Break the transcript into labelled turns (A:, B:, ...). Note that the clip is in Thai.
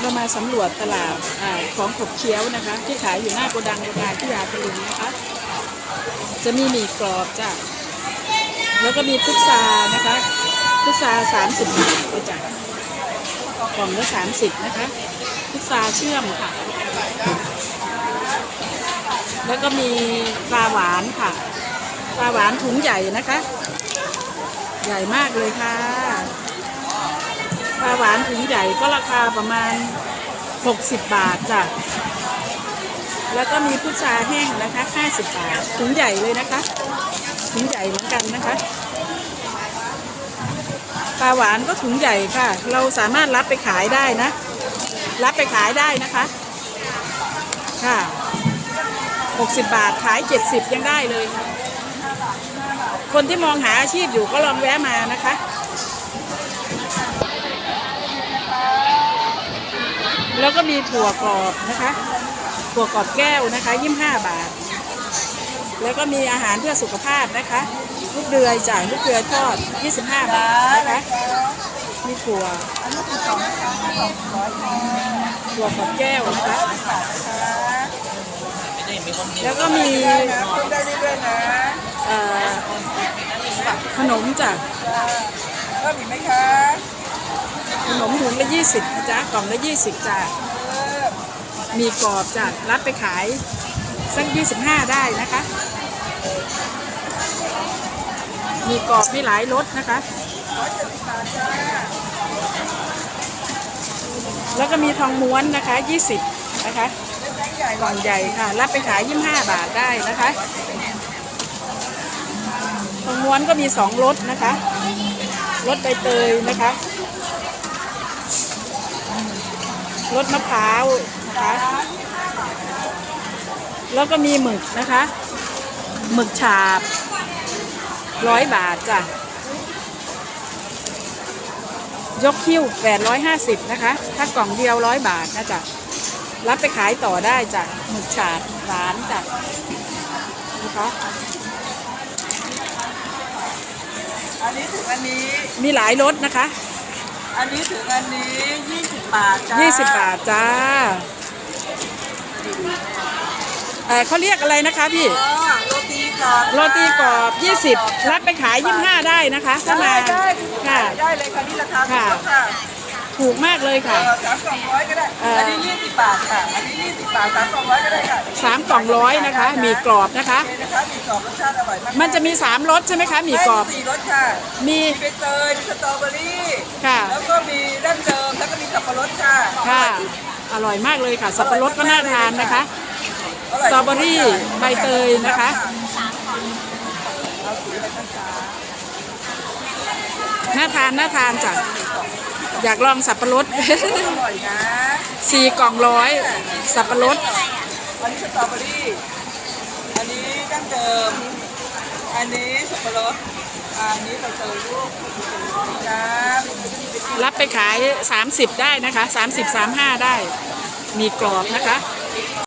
A: เรามาสำรวจตลาดอของขบเคี้ยวนะคะ ที่ขายอยู่หน้าโกดังโรงงานที่ยาพลุงนะคะ จะมีหมี่กรอบจ้ะแล้วก็มีพุทรานะคะพุทราสามสิบบาทเลยจ้ะกล่องละสามสิบนะคะพุทราเชื่อมค่ะ แล้วก็มีปลาหวานค่ะปลาหวานถุงใหญ่นะคะ ใหญ่มากเลยค่ะ ปลาหวานถุงใหญ่ก็ราคาประมาณ 60 บาทจ้ะ แล้วก็มีพุทราแห้งนะคะ 50 บาท ถุงใหญ่เลยนะคะ ถุงใหญ่เหมือนกันนะคะ ปลาหวานก็ถุงใหญ่ค่ะ เราสามารถรับไปขายได้นะ รับไปขายได้นะคะ ค่ะ 60 บาทขาย 70 ยังได้เลยค่ะคนที่มองหาอาชีพอยู่ก็ลองแวะมานะคะ แล้วก็มีถั่วกรอบนะคะ ถั่วกรอบแก้วนะคะ25บาท แล้วก็มีอาหารเพื่อสุขภาพนะคะลูกเดือยจ่ายลูกเดือยทอด 25 บาทนะคะมีถั่วถั่วกรอบแก้วนะคะแล้วก็มีขนมจ้ะ
B: ก็มีไหมคะ
A: ขนมถุงละ20นะจ๊ะกล่องละ20จ้ะมีกรอบจ้ะรับไปขายสัก25ได้นะคะ มีกรอบมีหลายรสนะคะ แล้วก็มีทองม้วนนะคะ20นะคะกล่องใหญ่ค่ะ รับไปขาย25บาทได้นะคะทองม้วนก็มีสองรสนะคะรสใบเตยนะคะ รสมะพร้าวนะคะ แล้วก็มีหมึกนะคะ หมึกฉาบร้อยบาทจ้ะ ยกคิ้วแปดร้อยห้าสิบนะคะ ถ้ากล่องเดียวร้อยบาทนะจ๊ะ รับไปขายต่อได้จ้ะ หมึกฉาบร้านจ้ะนะคะ
B: อันนี้ถึงอันนี้
A: มีหลายรสนะคะ
B: อันนี้ถึงอันนี้ยี่สิบบาทจ้า
A: 20บาทจ้าเอ่อเขาเรียกอะไรนะคะพี่
B: อ๋อโรตีกรอบ
A: โรตีกรอบ 20 รับไปขาย 25 ได้นะคะถ้ามา
B: ได้ได้
A: ค่ะ
B: ได้เลยค่ะนี่ราคาถู
A: ค่ะ
B: กค่ะ
A: ถูกมากเลย
B: เอ
A: ค่ะ
B: อสามกล่องร้อยก็ได้
A: เอ่ออั
B: อันนี้ยี่สิ บบาทค่ะอันนี้ยี่สิบบาทสามกล่องร้อยก็ได้ค่ะ
A: 3กล่องร้อยนะคะมีกรอบนะคะ
B: โอเคนะคะมีกรอบรสชาติอร่อยมาก
A: มันจะมี3รสใช่ไหมคะมีกรอบ
B: ได้สี่รสค่ะ
A: มี
B: มีใบเตยมีสตรอเบอรี่
A: ค่ะ
B: แล้วก็มีดั้งเดิมแล้วก็มีสับปะรดค่ะ
A: ค่ะ อร่อยมากเลยค่ะ สับปะรดก็น่าทานนะคะ สตรอเบอรี่ใบเตยนะคะ น่าทานน่าทานจ้ะ อยากลองสับปะรด
B: อร่อยนะ
A: สี่กล่องร้อยสับปะรด
B: อันนี้สตรอเบอรี่ อันนี้ดั้งเดิม อันนี้สับปะรด อันนี้ใบเตยลูกนะ
A: รับไปขาย 30 ได้นะคะ 30 35 ได้ มีกรอบนะคะ